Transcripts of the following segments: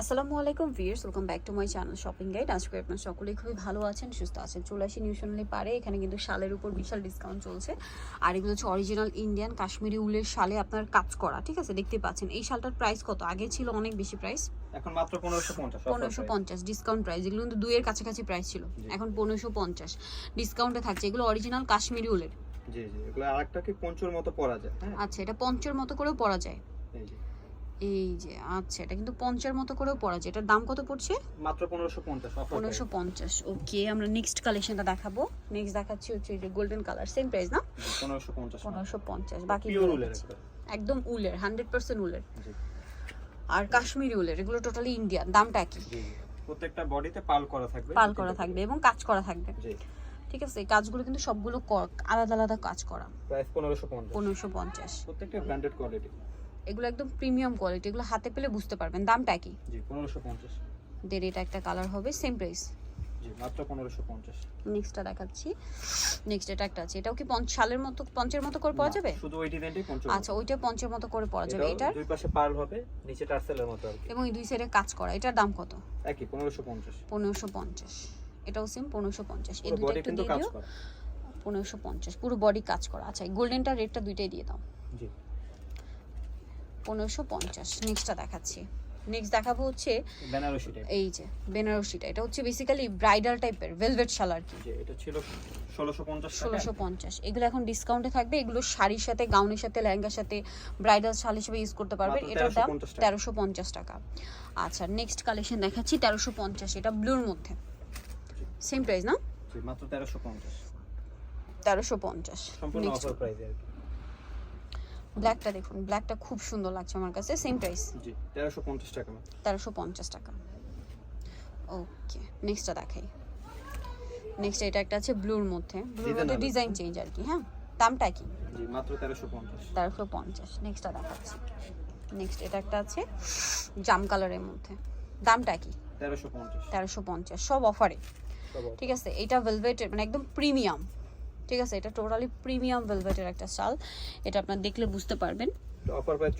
আসসালামু আলাইকুম viewers welcome back to my channel shopping guide. আজকে আপনার সকলেই খুবই ভালো আছেন সুস্থ আছেন। চলে আসি নিউ সোনালি পারে এখানে কিন্তু শালের উপর বিশাল ডিসকাউন্ট চলছে। আর এগুলো হচ্ছে অরিজিনাল ইন্ডিয়ান কাশ্মীরি উলের শালে আপনার কাজ করা ঠিক আছে? দেখতে পাচ্ছেন এই শালটার প্রাইস কত? আগে ছিল অনেক বেশি প্রাইস এখন মাত্র ডিসকাউন্ট প্রাইস এগুলো কিন্তু দুইয়ের কাছাকাছি প্রাইস ছিল। এখন পনেরোশো পঞ্চাশ ডিসকাউন্টে থাকছে। এগুলো অরিজিনাল কাশ্মীরি উলের। জি জি। এগুলো আরেকটা কি পঞ্চর মতো পরা যায় হ্যাঁ? আচ্ছা এটা পঞ্চর মতো করেও পরা যায়। এই এই যে আচ্ছা এটা কিন্তু পঞ্চার মতো করেও পরা যায়। এটার দাম কত পড়ছে? মাত্র পনেরোশো পঞ্চাশ পনেরোশো পঞ্চাশ ওকে আমরা নেক্সট কালেকশনটা দেখাবো। নেক্সট দেখাচ্ছি হচ্ছে যে গোল্ডেন কালার সেম প্রাইস না? পনেরোশো পঞ্চাশ পনেরোশো পঞ্চাশ বাকি। একদম উলের হান্ড্রেড পার্সেন্ট উলের। আর কাশ্মীরি উলের এগুলো টোটালি ইন্ডিয়ান দামটা জি। প্রত্যেকটা বডিতে পাল করা থাকবে পাল করা থাকবে এবং কাজ করা থাকবে। ঠিক আছে এই কাজগুলো কিন্তু সবগুলো আলাদা আলাদা কাজ করা। প্রাইস পনেরোশো পঞ্চাশ। পনেরোশো পঞ্চাশ। প্রত্যেকটা ব্র্যান্ডেড কোয়ালিটি এগুলো একদম প্রিমিয়াম কোয়ালিটি এগুলো হাতে পেলে বুঝতে পারবেন। দামটা কি? দের এটা একটা কালার হবে সেম প্রাইস নেক্সটটা দেখাচ্ছি। নেক্সট এটা একটা আছে। এটাও কি পঞ্চ শালের মতো পঞ্চের মতো করে পাওয়া যাবে? শুধু ওই ডিজাইনটাই পঞ্চর আচ্ছা ওইটা পঞ্চের মতো করে পরা যাবে। এটার? দুই পাশে পার্ল হবে নিচে টার্সেলের মতো আর কি। এবং এই দুই সাইডে কাজ করা। এটার দাম কত? একই পনেরোশো পঞ্চাশ। পনেরোশো পঞ্চাশ। এটাও সেম পনেরোশো পঞ্চাশ। এই পুরো দুটো একটু দিয়ে দিও করা। পনেরোশো পঞ্চাশ। পুরো বডি কাজ করা। আচ্ছা এই গোল্ডেনটা রেটটা দুইটাই দিয়ে দাও। জি। পনেরোশো পঞ্চাশ। নেক্সটটা দেখাচ্ছি। নেক্সট দেখাবো হচ্ছে বেনারসি টাইপ এই যে বেনারসিটা এটা হচ্ছে বেসিক্যালি ব্রাইডাল টাইপের ভেলভেট শাল আর কি। এটা ছিল ষোলোশো পঞ্চাশ এগুলো এখন ডিসকাউন্টে থাকবে। এগুলো শাড়ির সাথে গাউনের সাথে লেহেঙ্গার সাথে ব্রাইডাল শাল হিসেবে ইউজ করতে পারবেন এটার দাম 1350 টাকা। তেরোশো পঞ্চাশ টাকা। আচ্ছা নেক্সট কালেকশন দেখাচ্ছি তেরোশো পঞ্চাশ। এটা ব্লুর মধ্যে। সেম প্রাইস না? মাত্র তেরোশো পঞ্চাশ। তেরোশো পঞ্চাশ। সম্পূর্ণ নেক্সট প্রাইসে ব্ল্যাকটা দেখুন ব্ল্যাকটা খুব সুন্দর লাগছে আমার কাছে সেম প্রাইস জি তেরোশো পঞ্চাশ টাকা। মাত্র তেরোশো পঞ্চাশ টাকা। ওকে নেক্সটটা দেখাই। নেক্সট এটা একটা আছে ব্লুর মধ্যে। ব্লুর মধ্যে ডিজাইন চেঞ্জ আর কি হ্যাঁ? দামটা কি? জি মাত্র তেরোশো পঞ্চাশ। তেরোশো পঞ্চাশ নেক্সটটা দেখাচ্ছি। নেক্সট এটা একটা আছে জাম কালারের মধ্যে। দামটা কি? তেরোশো পঞ্চাশ। তেরোশো পঞ্চাশ সব অফারে ঠিক আছে এটা ভেলভেটের মানে একদম প্রিমিয়াম ঠিক আছে এটা টোটালি প্রিমিয়াম ভেলভেটের একটা শাল এটা আপনার দেখলে বুঝতে পারবেন। অফার প্রাইস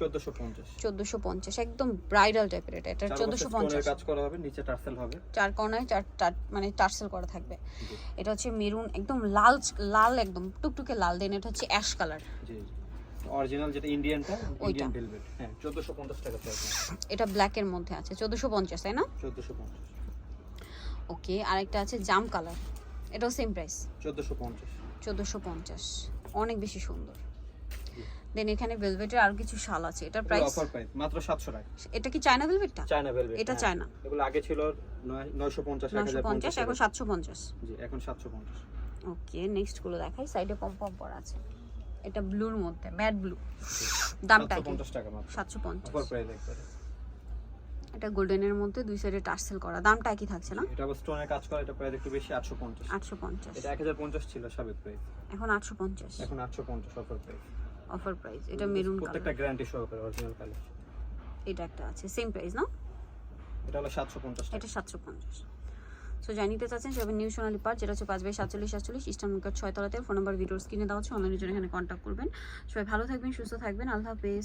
একদম ব্রাইডাল টাইপের এটা এটা চোদ্দোশো পঞ্চাশ। কাজ করা হবে নিচে টার্সেল হবে। চার কর্নায় চার চার মানে টার্সেল করা থাকবে। এটা হচ্ছে মেরুন একদম লাল লাল একদম টুকটুকে লাল দেন এটা হচ্ছে অ্যাশ কালার জি জি। অরিজিনাল যেটা ইন্ডিয়ানটা ইন্ডিয়ান ভেলভেট হ্যাঁ চোদ্দশো পঞ্চাশ টাকা প্রাইস এটা মধ্যে আছে চোদ্দোশো পঞ্চাশ তাই না? ওকে আরেকটা আছে জাম কালার এটাও সেম প্রাইস চোদ্দশো পঞ্চাশ। চোদ্দোশো পঞ্চাশ। অনেক বেশি সুন্দর। দেন এখানে ভেলভেটের আর কিছু শাল আছে। এটার প্রাইস অফার প্রাইস মাত্র সাতশো টাকা। এটা কি চায়না ভেলভেটটা চায়না ভেলভেট এটা চায়না এগুলো আগে ছিল নয়- নয়শো পঞ্চাশ এক নশো হাজার পঞ্চাশ পঞ্চাশ এখন সাতশো পঞ্চাশ। জি এখন সাতশো পঞ্চাশ। ওকে নেক্সটগুলো দেখাই। সাইডে পম পম করা আছে। এটা ব্লুর মধ্যে ম্যাট ব্লু দামটা সাতশো কি পঞ্চাশ টাকা মাত্র। সাতশো পঞ্চাশ। অফার প্রাইস একবারে। এটা গোল্ডেনের মধ্যে দুই সাইডে টার্সেল করা। দামটা একই থাকছে না? এটা আবার স্টোনের কাজ করা এটা প্রাইস একটু বেশি আটশো পঞ্চাশ। আটশো পঞ্চাশ। এটা এক হাজার পঞ্চাশ ছিল সাবেক প্রাইস এখন আটশো পঞ্চাশ। এখন আটশো পঞ্চাশ অফার প্রাইস অফার প্রাইস এটা মেরুন কালার প্রত্যেকটা গ্যারান্টি সহকারে অরিজিনাল কালার এটা একটা আছে সেম প্রাইস না এটা হলো সাতশো পঞ্চাশ টাকা। এটা সাতশো পঞ্চাশ। সো যাই নিতে চাচ্ছেন সেভাবে নিউ সোনালি পার্ট যেটা হচ্ছে পাঁচ বাই সাতচল্লিশ সাতচল্লিশ ইস্টার্ন মার্কেট ছয়তলাতে ফোন নাম্বার ভিডিওর স্ক্রিনে দেওয়া হচ্ছে অনলাইনের জন্য এখানে কন্ট্যাক্ট করবেন। সবাই ভালো থাকবেন সুস্থ থাকবেন। আল্লাহ হাফেজ।